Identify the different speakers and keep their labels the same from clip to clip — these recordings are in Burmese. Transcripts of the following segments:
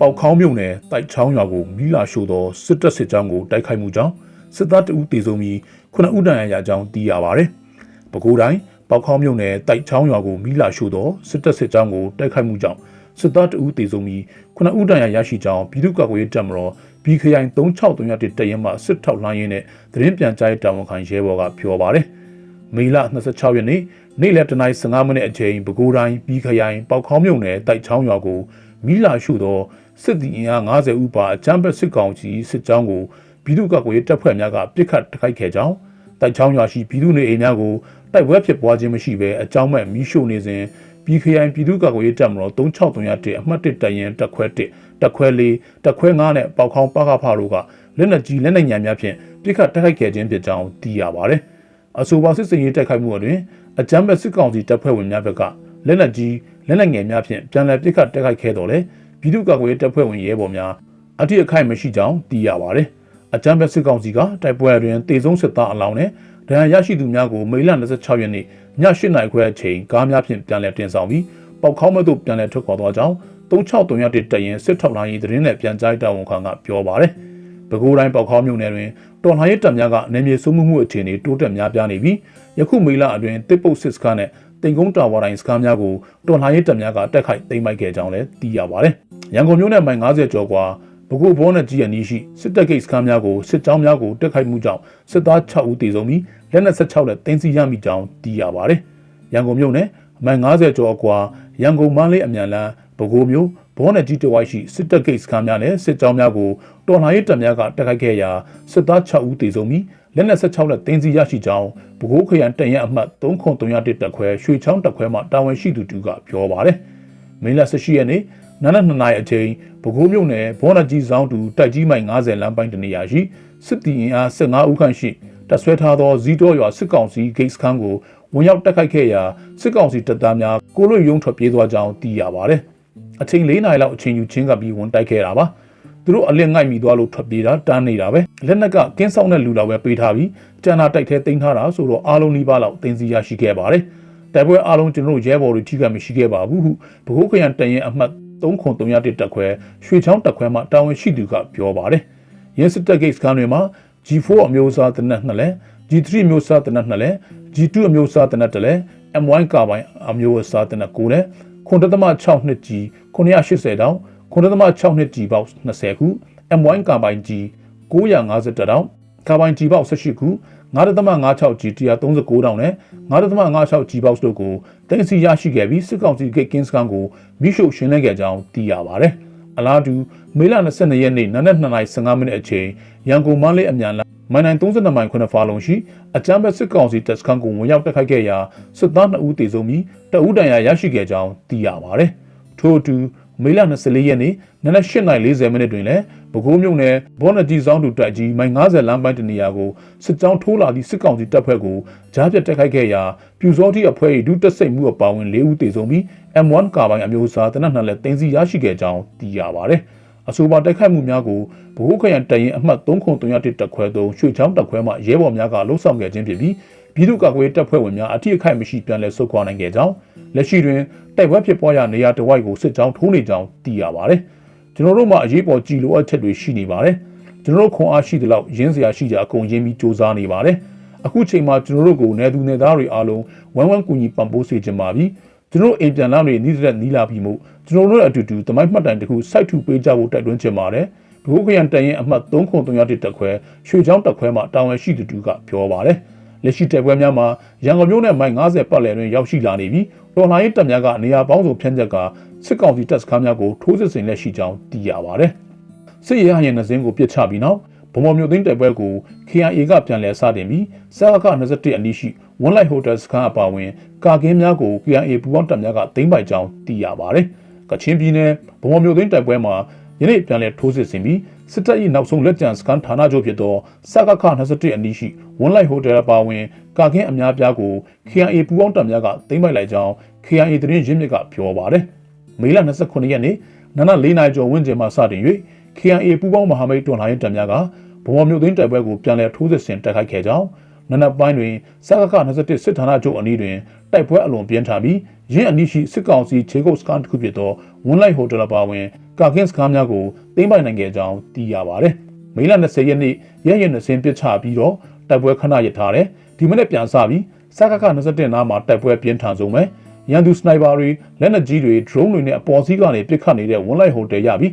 Speaker 1: ပေါက်ခေါင်းမြုံနယ်တိုက်ချောင်းရွာကိုမိလာရှို့သောစစ်တပ်စစ်ကြောင်းကိုတိုက်ခိုက်မှုကြောင့်စစ်သားတအုပ်တေဆုံးပြီးခုနှစ်ဦးတန်ရာရကြောင်းသိရပါဗျ။ပဲခူးတိုင်းပေါက်ခေါင်းမြုံနယ်တိုက်ချောင်းရွာကိုမိလာရှို့သောစစ်တပ်စစ်ကြောင်းကိုတိုက်ခိုက်မှုကြောင့်စစ်သားတအုပ်တေဆုံးပြီးခုနှစ်ဦးတန်ရာရရှိကြောင်းပြည်သူ့ကာကွယ်ရေးတပ်မတော်ဘီခရိုင်3631တရင်မှစစ်ထောက်လှမ်းရင်းနဲ့သတင်းပြန်ကြားရေးတာဝန်ခံရဲဘော်ကပြောပါဗျ။မေလ26ရက်နေ့နေ့လယ်တနာရီ15မိနစ်အချိန်ပဲခူးတိုင်းပြီးခရိုင်ပေါက်ခေါင်းမြုံနယ်တိုက်ချောင်းရွာကို မိလာရှုသောစစ်သည်အင်အား90ဦးပါအကြမ်းဖက်စစ်ကောင်စီစစ်ကြောင်းကိုပြည်သူ့ကာကွယ်ရေးတပ်ဖွဲ့များကပြစ်ခတ်တိုက်ခိုက်ခဲ့ကြောင်းတိုက်ချောင်းရွာရှိပြည်သူနေအိမ်များကိုတိုက်ပွဲဖြစ်ပွားခြင်းမရှိဘဲအကြောင်းမဲ့မိရှို့နေစဉ်ပြီးခရိုင်ပြည်သူ့ကာကွယ်ရေးတပ်မတော်3631အမှတ်1တပ်ရင်းတပ်ခွဲ1တပ်ခွဲ4တပ်ခွဲ9နဲ့ပေါက်ခေါင်းပကဖတို့ကလက်နက်ကြီးလက်နက်ညံများဖြင့်ပြစ်ခတ်တိုက်ခိုက်ခဲ့ခြင်းဖြစ်ကြောင်းသိရပါတယ်။အဆိုပါစစ်စင်ရေးတိုက်ခိုက်မှုအတွင်အကြမ်းဖက်စစ်ကောင်စီတပ်ဖွဲ့ဝင်များဘက်ကလက်နက်ကြီး လက်နက်ငယ်များဖြင့်ပြန်လည်ပစ်ခတ်တိုက်ခိုက်ခဲ့တော်လဲပြည်သူ့ကာကွယ်ရေးတပ်ဖွဲ့ဝင်ရဲဘော်များအထိအခိုက်မရှိကြောင်းသိရပါတယ်။အကြမ်းဖက်စစ်ကောင်စီကတိုက်ပွဲအတွင်တေဆုံးစစ်သားအလောင်းနဲ့ဒဏ်ရာရရှိသူများကိုမေလ26ရက်နေ့ည8နာရီခွဲအချိန်ကားများဖြင့်ပြန်လည်တင်ဆောင်ပြီးပေါက်ခေါင်းမဲ့သို့ပြန်လည်ထွက်ခွာသွားကြောင်း3631တပ်ရင်စစ်ထောက်လိုင်းရေးသတင်းနဲ့ပြန်ကြားတာဝန်ခံကပြောပါတယ်။ပဲခူးတိုင်းပေါက်ခေါင်းမြို့နယ်တွင်တော်လှန်ရေးတပ်များကနေမြေစုမှုမှုအခြေအနေတိုးတက်များပြားနေပြီးယခုမေလအတွင်းတစ်ပုတ်စစ်စခန်းနဲ့ တင်ကုန်းတာဝါတိုင်းစခန်းများကိုတော်လှန်ရေးတပ်များကတက်ခိုက်သိမ်းပိုက်ခဲ့ကြောင်းလည်းသိရပါတယ်။ရန်ကုန်မြို့နယ်မိုင်90ကျော်ကွာပဲခူးဘောနဲ့ကြီးအနီးရှိစစ်တပ်ဂိတ်စခန်းများကိုစစ်ကြောင်းများကိုတက်ခိုက်မှုကြောင့်စစ်သား6ဦးသေဆုံးပြီးလက်နက်16လက်တင်စီရမိကြောင်းသိရပါတယ်။ရန်ကုန်မြို့နယ်မိုင်90ကျော်ကွာရန်ကုန်မန်းလေးအမြန်လမ်းပဲခူးမြို့ဘောနဲ့ကြီးတဝိုက်ရှိစစ်တပ်ဂိတ်စခန်းများနဲ့စစ်ကြောင်းများကိုတော်လှန်ရေးတပ်များကတက်ခိုက်ခဲ့ရာစစ်သား6ဦးသေဆုံးပြီး လက်နက်16လက်တင်စီရရှိကြောင်းပဲခူးခရိုင်တရင်အမှတ်3301တက်ခွဲရွှေချောင်းတက်ခွဲမှတာဝန်ရှိသူတူကပြောပါတယ်။မင်းလ18ရက်နေ့နနက်2နာရီအချိန်ပဲခူးမြို့နယ်ဘောနကြီးဆောင်တူတိုက်ကြီးမိုင်90လမ်းပိုင်းတနေရာရှိစစ်တီအင်အား15ဦးခန့်ရှိတပ်ဆွဲထားသောဇီတော်ရွာစစ်ကောင်စီဂိတ်စခန်းကိုဝင်ရောက်တက်ခိုက်ခဲ့ရာစစ်ကောင်စီတပ်သားများကိုလွတ်ရုံထွက်ပြေးသွားကြောင်းသိရပါတယ်။အချိန်၄နာရီလောက်အချိန်ယူချင်းကပြီးဝင်တိုက်ခဲ့တာပါ။ သူတို့အလစ်ငိုက်မိသွားလို့ထွက်ပြေးတာတန်းနေတာပဲလက်နက်ကကင်းဆောင်တဲ့လူတော်ပဲပေးထားပြီးကျန်တာတိုက်ထဲတင်ထားတာဆိုတော့အားလုံးနှီးပါးလောက်တင်စီရရှိခဲ့ပါတယ်။တိုက်ပွဲအားလုံးကျွန်တော်တို့ရဲဘော်တွေထိခိုက်မရှိခဲ့ပါဘူးဟုဘကိုးခရံတရင်အမှတ်3331တက်ခွဲရွှေချောင်းတက်ခွဲမှတာဝန်ရှိသူကပြောပါတယ်။ရင်းစစ်တပ်ဂိတ်စခန်းတွေမှာ G4 အမျိုးအစားတနက်နှစ်လဲ G3 အမျိုးအစားတနက်နှစ်လဲ G2 အမျိုးအစားတနက်တလဲ M1 ကာဘိုင်အမျိုးအစားတနက်9လဲ9.6နှစ် G 980တောင် 9.6နှစ် G ပေါက်20ခု M1 ကာဘိုင် G 950တောင်ကာဘိုင် G ပေါက်18ခု9.56 G 139တောင်နဲ့9.56 G box တို့ကိုတင်စီရရှိခဲ့ပြီးစစ်ကောင်စီဂိတ်ကင်းစကန်ကိုမိရှုရှင်းလင်းခဲ့ကြောင်းသိရပါတယ်။အလားတူမေလ22ရက်နေ့နနက်2:15မိနစ်အချိန်ရန်ကုန်မန်းလေးအမြန်လမ်းမိုင်နိုင်32မိုင်9ဖာလုံးရှိအကြမ်းဖက်စစ်ကောင်စီတပ်စခန်းကိုဝင်ရောက်တိုက်ခိုက်ခဲ့ရာစစ်သား2ဦးသေဆုံးပြီးတအူးတန်ရာရရှိခဲ့ကြောင်းသိရပါတယ်။ထို့အတူ မေလ24ရက်နေ့နနက်8:40မိနစ်တွင်လည်းပဲခူးမြို့နယ်ဘောနကြီးဆောင်တူတိုက်ကြီးမိုင်90လမ်းပိုင်းတနေရာကိုစစ်ကြောင်းထိုးလာသည့်စစ်ကောင်စီတပ်ဖွဲ့ကိုကြားပြတ်တိုက်ခိုက်ခဲ့ရာပြူစောတိအဖွဲ့၏ဒုတက်စိတ်မှုအပါအဝင်၄ဦးသေဆုံးပြီး M1 ကာဘိုင်အမျိုးအစားတနက်နှစ်လက်တင်စီရရှိခဲ့ကြောင်းသိရပါတယ်။အဆိုပါတိုက်ခိုက်မှုများကိုဗဟိုခရိုင်တရင်အမှတ်3331တက်ခွဲသုံးရွှေချောင်းတက်ခွဲမှရဲဘော်များကလှုပ်ဆောင်ခဲ့ခြင်းဖြစ်ပြီးပြည်သူ့ကာကွယ်ရေးတပ်ဖွဲ့ဝင်များအထိအခိုက်မရှိပြန်လည်ဆုတ်ခွာနိုင်ခဲ့ကြောင်း လက်ရှိတွင်တိုက်ပွဲဖြစ်ပွားရာနေရာတစ်ဝိုက်ကိုစစ်ကြောင်းထိုးနေကြောင်းသိရပါတယ်။ကျွန်တော်တို့မှာအရေးပေါ်ကြည်လိုအပ်ချက်တွေရှိနေပါတယ်။ကျွန်တော်တို့ခွန်အားရှိသလောက်ရင်းစရာရှိကြအကုန်ရင်းပြီးစူးစမ်းနေပါတယ်။အခုချိန်မှာကျွန်တော်တို့ကိုနယ်သူနယ်သားတွေအားလုံးဝမ်းဝမ်းကူညီပံ့ပိုးစေချင်ပါပြီ။ကျွန်တော်အိမ်ပြန်လာတွေနီးတဲ့နီးလာပြီးမှုကျွန်တော်တို့အတူတူတမိုင်းမှတ်တိုင်တစ်ခုစိုက်ထူပေးကြဖို့တိုက်တွန်းချင်ပါတယ်။ဘုခရန်တရင်အမှတ်3331တက်ခွဲရွှေချောင်းတက်ခွဲမှာတာဝန်ရှိသူတူကပြောပါတယ်။ လက်ရှိတိုက်ပွဲများမှာရန်ကုန်မြို့နယ်မိုင်90ပတ်လည်တွင်ရောက်ရှိလာနေပြီးတော်လှန်ရေးတပ်များကနေရာပေါင်းစုံဖြန့်ချက်ကစစ်ကောင်စီတပ်စခန်းများကိုထိုးစစ်ဆင်လက်ရှိကြောင်းသိရပါတယ်။စစ်ရေးဟရင်နှစင်းကိုပြစ်ချပြီးနောက်ဗမော်မြို့သိန်းတိုက်ပွဲကို KIA ကပြန်လည်စတင်ပြီးစကခ21အနီးရှိဝွန်လိုက်ဟိုတယ်စခန်းအပါအဝင်ကာကင်းများကို KIA ပူပေါင်းတပ်များကသိမ်းပိုက်ကြောင်းသိရပါတယ်။ကချင်ပြည်နယ်ဗမော်မြို့သိန်းတိုက်ပွဲမှာယနေ့ပြန်လည်ထိုးစစ်ဆင်ပြီး စစ်တပ်၏နောက်ဆုံးလက်ကျန်စကန်ဌာနချုပ်ဖြစ်သောစကခ21အနီးရှိဝွန်လိုက်ဟိုတယ်ပါဝင်ကာကင်းအများပြားကို KIA ပူးပေါင်းတပ်များကသိမ်းပိုက်လိုက်ကြောင်း KIA သတင်းရင်းမြစ်ကပြောပါတယ်။မေလ29ရက်နေ့နန4နိုင်ကျော်ဝန်းကျင်မှစတင်၍ KIA ပူးပေါင်းမဟာမိတ်တွန်လှန်ရေးတပ်များကဗမော်မြို့သိမ်းတိုက်ပွဲကိုပြန်လည်ထိုးစစ်ဆင်တိုက်ခိုက်ခဲ့ကြောင်း နနက်ပိုင်းတွင်စကခ21စစ်ဌာနချုပ်အနီးတွင်တိုက်ပွဲအလွန်ပြင်းထန်ပြီးရင်းအနီးရှိစစ်ကောင်စီခြေကုပ်စကန်တစ်ခုဖြစ်သောဝွန်လိုက်ဟိုတယ်ပါဝင်ကာကင်းစကားများကိုသိမ်းပိုက်နိုင်ခဲ့ကြောင်းသိရပါတယ်။မေလ20ရက်နေ့ရဲရဲနှစင်းပစ်ချပြီးတော့တိုက်ပွဲခဏရထားတယ်။ဒီမနေ့ပြန်စပြီးစကခ21နားမှာတိုက်ပွဲပြင်းထန်ဆုံးပဲ။ရန်သူစနိုက်ပါတွေလက်နက်ကြီးတွေ drone တွေနဲ့အပေါ်စီးကနေပစ်ခတ်နေတဲ့ဝွန်လိုက်ဟိုတယ်ရပြီး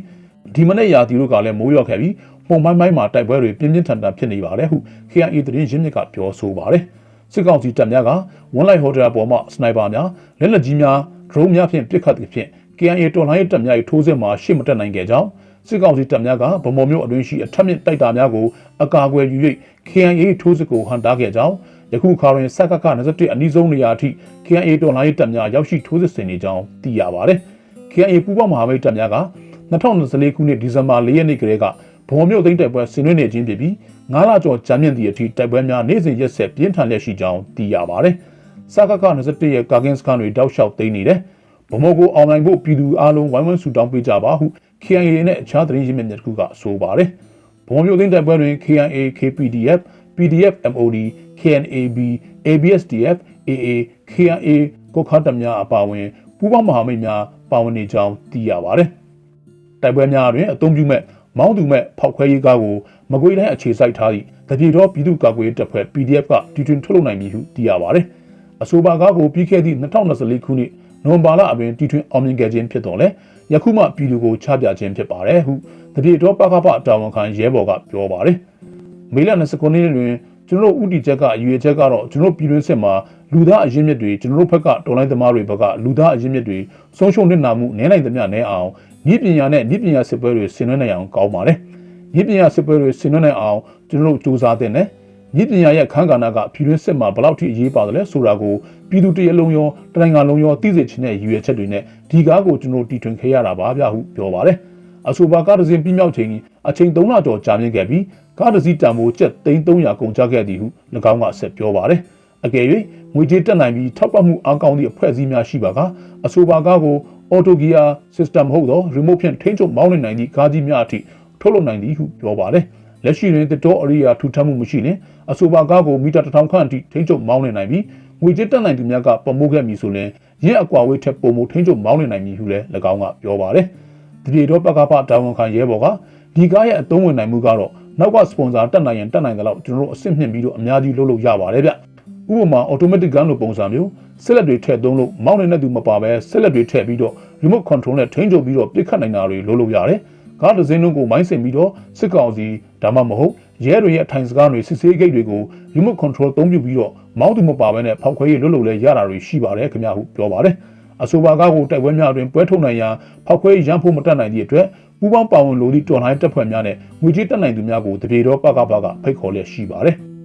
Speaker 1: ဒီမနေ့ရာသီတို့ကလည်းမိုးရွာခဲ့ပြီး ပုံမိုင်းမိုင်းမှာတိုက်ပွဲတွေပြင်းပြင်းထန်ထန်ဖြစ်နေပါတယ်ဟု KIA သတင်းရင်းမြစ်ကပြောဆိုပါတယ်။စစ်ကောင်စီတပ်များကဝွန်လိုက်ဟိုတယ်ပေါ်မှာစနိုက်ပါများလက်နက်ကြီးများ drone များဖြင့်ပစ်ခတ်သဖြင့် KIA တော်လှန်ရေးတပ်များ၏ထိုးစစ်မှာရှေ့မတက်နိုင်ခဲ့ကြောင်းစစ်ကောင်စီတပ်များကဗမော်မြို့အတွင်းရှိအထက်မြင့်တိုက်တာများကိုအကာအကွယ်ယူ၍ KIA ထိုးစစ်ကိုဟန်တားခဲ့ကြောင်းယခုခါတွင်စက်ကက21အနည်းဆုံးနေရာအထိ KIA တော်လှန်ရေးတပ်များရောက်ရှိထိုးစစ်ဆင်နေကြောင်းသိရပါတယ်။ KIA ပူးပေါင်းမဟာမိတ်တပ်များက2024ခုနှစ်ဒီဇင်ဘာ4ရက်နေ့ကလေးက ဗမော်မြို့သိမ်းတိုက်ပွဲဆင်နွှဲနေခြင်းဖြစ်ပြီး9လကျော်ကြာမြင့်သည့်အထိတိုက်ပွဲများနေ့စဉ်ရက်ဆက်ပြင်းထန်လျက်ရှိကြောင်းသိရပါတယ်။စကက21ရဲ့ကာကင်းစကန်တွေတောက်လျှောက်သိမ်းနေတယ်။ဗမော်ကိုအောင်နိုင်ဖို့ပြည်သူအလုံးဝိုင်းဝန်းဆူတောင်းပေးကြပါဟု KIA နဲ့အခြားသတင်းရင်းမြစ်တစ်ခုကဆိုပါတယ်။ဗမော်မြို့သိမ်းတိုက်ပွဲတွင် KIA, KPDF, PDF MOD, KNAB, ABSDF, AA, KIA ကိုခါတများအပါအဝင်ပူးပေါင်းမဟာမိတ်များပါဝင်နေကြောင်းသိရပါတယ်။တိုက်ပွဲများတွင်အုံပြုမဲ့ မောင်းသူမဲ့ဖောက်ခွဲရေးကားကိုမကွေးတိုင်းအခြေစိုက်ထားသည့်တပြေတော်ပြည်သူ့ကာကွယ်ရေးတပ်ဖွဲ့ PDF ကတီထွင်ထုတ်လုပ်နိုင်ပြီဟုသိရပါတယ်။အဆိုပါကားကိုပြီးခဲ့သည့်2024ခုနှစ်နိုဝင်ဘာလအတွင်းတီထွင်အောင်မြင်ခဲ့ခြင်းဖြစ်တော်လဲယခုမှပြည်သူကိုချပြခြင်းဖြစ်ပါတယ်ဟုတပြေတော်ပကပတာဝန်ခံရဲဘော်ကပြောပါတယ်။မေလ29ရက်တွင်ကျွန်တော်တို့ဥတီချက်ကအရွေချက်ကတော့ကျွန်တော်ပြည်တွင်းစစ်မှာ လူသားအရင်းမြစ်တွေကျွန်တော်တို့ဘက်ကတော်လိုင်းသမားတွေဘက်ကလူသားအရင်းမြစ်တွေဆုံးရှုံးနေနာမှုနည်းနိုင်သမျှနည်းအောင်ဤပညာနဲ့ဤပညာစစ်ပွဲတွေဆင်နွှဲနိုင်အောင်ကောင်းပါတယ်။ဤပညာစစ်ပွဲတွေဆင်နွှဲနိုင်အောင်ကျွန်တော်တို့စူးစမ်းတဲ့နဲ့ဤပညာရဲ့ခန်းကဏ္ဍကပြည်တွင်းစစ်မှာဘယ်လောက်ထိအရေးပါတယ်လဲဆိုတာကိုပြည်သူတရလုံးရောတနိုင်ငံလုံးရောသိစေချင်တဲ့ရည်ရွယ်ချက်တွေနဲ့ဒီကားကိုကျွန်တော်တီထွင်ခဲ့ရတာပါဗျဟုပြောပါတယ်။အဆိုပါကားတစ်စင်းပြင်းမြောက်ချိန်အချိန်3လကျော်ကြာမြင့်ခဲ့ပြီးကားတစ်စီးတန်ဖိုးကျပ်300ကုန်ကျခဲ့သည်ဟု၎င်းကဆက်ပြောပါတယ်။ အကယ်၍ငွေကြေးတက်နိုင်ပြီးထောက်ပံ့မှုအကောင့်သည့်အဖွဲ့အစည်းများရှိပါကအဆိုပါကားကို auto gear system ဟုတ်သော remote ဖြင့်ထိန်းချုပ်မောင်းနေနိုင်သည့်ကားကြီးများအထိထုတ်လုပ်နိုင်သည်ဟုပြောပါတယ်။လက်ရှိတွင်တတော်အရိယာထူထပ်မှုမရှိရင်အဆိုပါကားကိုမီတာ1000ခန့်အထိထိန်းချုပ်မောင်းနေနိုင်ပြီးငွေကြေးတက်နိုင်သူများကပမိုးခဲ့မည်ဆိုရင်ရင်းအကွာဝေးထက်ပုံမထိန်းချုပ်မောင်းနေနိုင်မည်ဟုလည်း၎င်းကပြောပါတယ်။ဒီပြေတော့ပကပတာဝန်ခံရဲဘော်ကဒီကားရဲ့အသုံးဝင်နိုင်မှုကတော့နောက်ကစပွန်ဆာတက်နိုင်ရင်တက်နိုင်တယ်လို့ကျွန်တော်တို့အစ်စ်မြင့်ပြီးတော့အများကြီးလုပ်လို့ရပါတယ်ဗျ။ ဥပမာ automatic gun လိုပုံစံမျိုးဆက်လက်တွေထည့်သုံးလို့မောင်းနေတဲ့သူမပါဘဲဆက်လက်တွေထည့်ပြီးတော့ remote control နဲ့ထိန်းချုပ်ပြီးတော့ပြစ်ခတ်နိုင်တာတွေလုပ်လို့ရတယ်။ကားတစ်စင်းလုံးကိုမိုင်းဆင်ပြီးတော့စစ်ကောင်စီဒါမှမဟုတ်ရဲတွေရဲ့အထိုင်စကားတွေစစ်ဆေးဂိတ်တွေကို remote control သုံးပြုပြီးတော့မောင်းသူမပါဘဲနဲ့ဖောက်ခွဲရေးလုပ်လို့လဲရတာတွေရှိပါတယ်ခင်ဗျာဟုပြောပါတယ်။အဆိုပါကားကိုတိုက်ပွဲများတွင်ပွဲထုတ်နိုင်ရန်ဖောက်ခွဲရန်ဖို့မတက်နိုင်သည့်အတွက်ပူးပေါင်းပါဝင်လိုသည့်တော်လှန်ရေးတပ်ဖွဲ့များနဲ့ငွေကြေးတက်နိုင်သူများကိုတပြေတော်ပကပကဖိတ်ခေါ်လျက်ရှိပါတယ်။